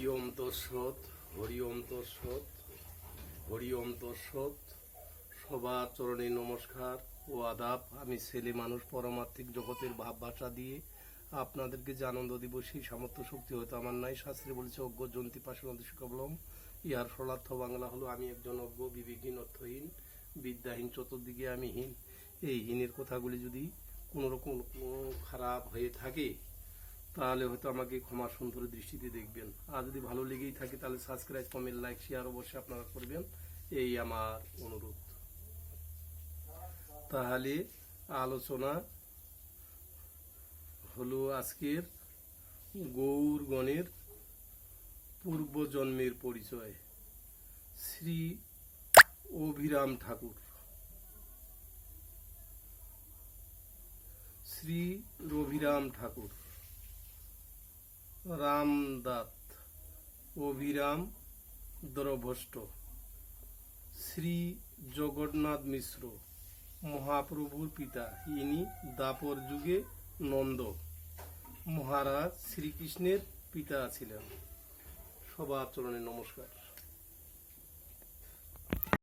হরি ওম তৎসৎ হরি ওম তৎসৎ হরি ওম সবার চরণে নমস্কার ও আদাব। আমি ছেলে মানুষ, পরমাত্মিক জগতের ভাব ভাষা দিয়ে আপনাদেরকে যে আনন্দ দিব, সেই সামর্থ্য শক্তি হয়তো আমার নাই। শাস্ত্রে বলেছে, অজ্ঞ জন্তি পাশে শিকাবলম ইহার ফলার্থ বাংলা হলো, আমি একজন অজ্ঞ, বিবেকহীন, অর্থহীন, বিদ্যাহীন, চতুর্দিকে আমি হীন। এই হীনের কথাগুলি যদি কোনো রকম কোনো খারাপ হয়ে থাকে তাহলে হয়তো আমাকে ক্ষমা সুন্দর দৃষ্টিতে দেখবেন। আর যদি ভালো লেগেই থাকে, তাহলে সাবস্ক্রাইব কমেন্ট লাইক শেয়ার অবশ্যই আপনারা করবেন। এই আমার অনুরোধ। তাহলে আলোচনা হলো আজকের গৌরগণের পূর্বজন্মের পরিচয়। শ্রী অভিরাম ঠাকুর। শ্রী রবিরাম ঠাকুর। রামদাত, অভিরাম দ্রভষ্ট শ্রী জগন্নাথ মিশ্র, মহাপ্রভুর পিতা, ইনি দাপর যুগে নন্দ। মহারাজ শ্রীকৃষ্ণের পিতা ছিলেন। সবার চরণে নমস্কার।